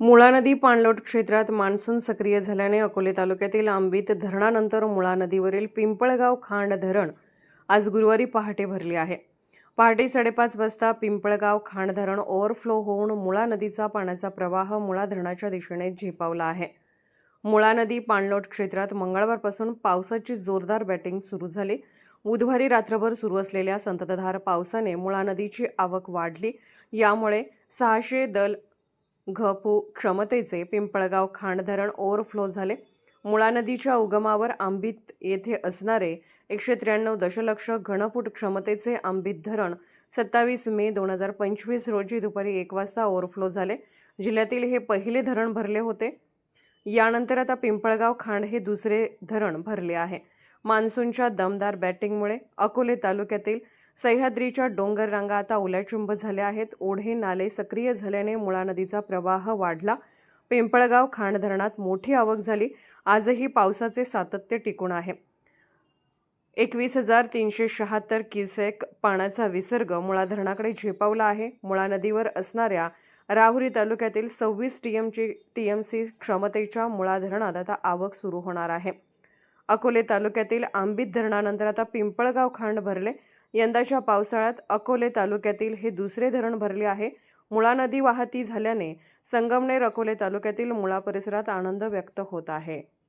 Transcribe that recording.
मुळा नदी पाणलोट क्षेत्रात मान्सून सक्रिय झाल्याने अकोले तालुक्यातील आंबीत धरणानंतर मुळा नदीवरील पिंपळगाव खांड धरण आज गुरुवारी पहाटे भरले आहे. पहाटे साडेपाच वाजता पिंपळगाव खांड धरण ओव्हरफ्लो होऊन मुळा नदीचा पाण्याचा प्रवाह मुळा धरणाच्या दिशेने झेपावला आहे. मुळा नदी पाणलोट क्षेत्रात मंगळवारपासून पावसाची जोरदार बॅटिंग सुरू झाली. बुधवारी रात्रभर सुरू असलेल्या संततधार पावसाने मुळा नदीची आवक वाढली. यामुळे सहाशे दल घपू क्षमतेचे पिंपळगाव खांड धरण ओव्हरफ्लो झाले. मुळा नदीच्या उगमावर आंबीत येथे असणारे एकशे त्र्याण्णव दशलक्ष घनफूट क्षमतेचे आंबीत धरण सत्तावीस मे दोन हजार पंचवीस रोजी दुपारी एक वाजता ओव्हरफ्लो झाले. जिल्ह्यातील हे पहिले धरण भरले होते. यानंतर आता पिंपळगाव खांड हे दुसरे धरण भरले आहे. मान्सूनच्या दमदार बॅटिंगमुळे अकोले तालुक्यातील सह्याद्रीच्या डोंगर रांगा आता ओल्याचुंब झाल्या आहेत. ओढे नाले सक्रिय झाल्याने मुळा नदीचा प्रवाह वाढला. पिंपळगाव खांड धरणात मोठी आवक झाली. आजही पावसाचे सातत्य टिकून आहे. एकवीस हजार तीनशे शहात्तर क्युसेक पाण्याचा विसर्ग मुळा धरणाकडे झेपावला आहे. मुळा नदीवर असणाऱ्या राहुरी तालुक्यातील सव्वीस टीएमची टीएमसी क्षमतेच्या मुळा धरणात आता आवक सुरू होणार आहे. अकोले तालुक्यातील आंबीत धरणानंतर आता पिंपळगाव खांड भरले. यंदाच्या पावसाळ्यात अकोले तालुक्यातील हे दुसरे धरण भरले आहे. मुळा नदी वाहती झाल्याने संगमनेर अकोले तालुक्यातील मुळा परिसरात आनंद व्यक्त होत आहे.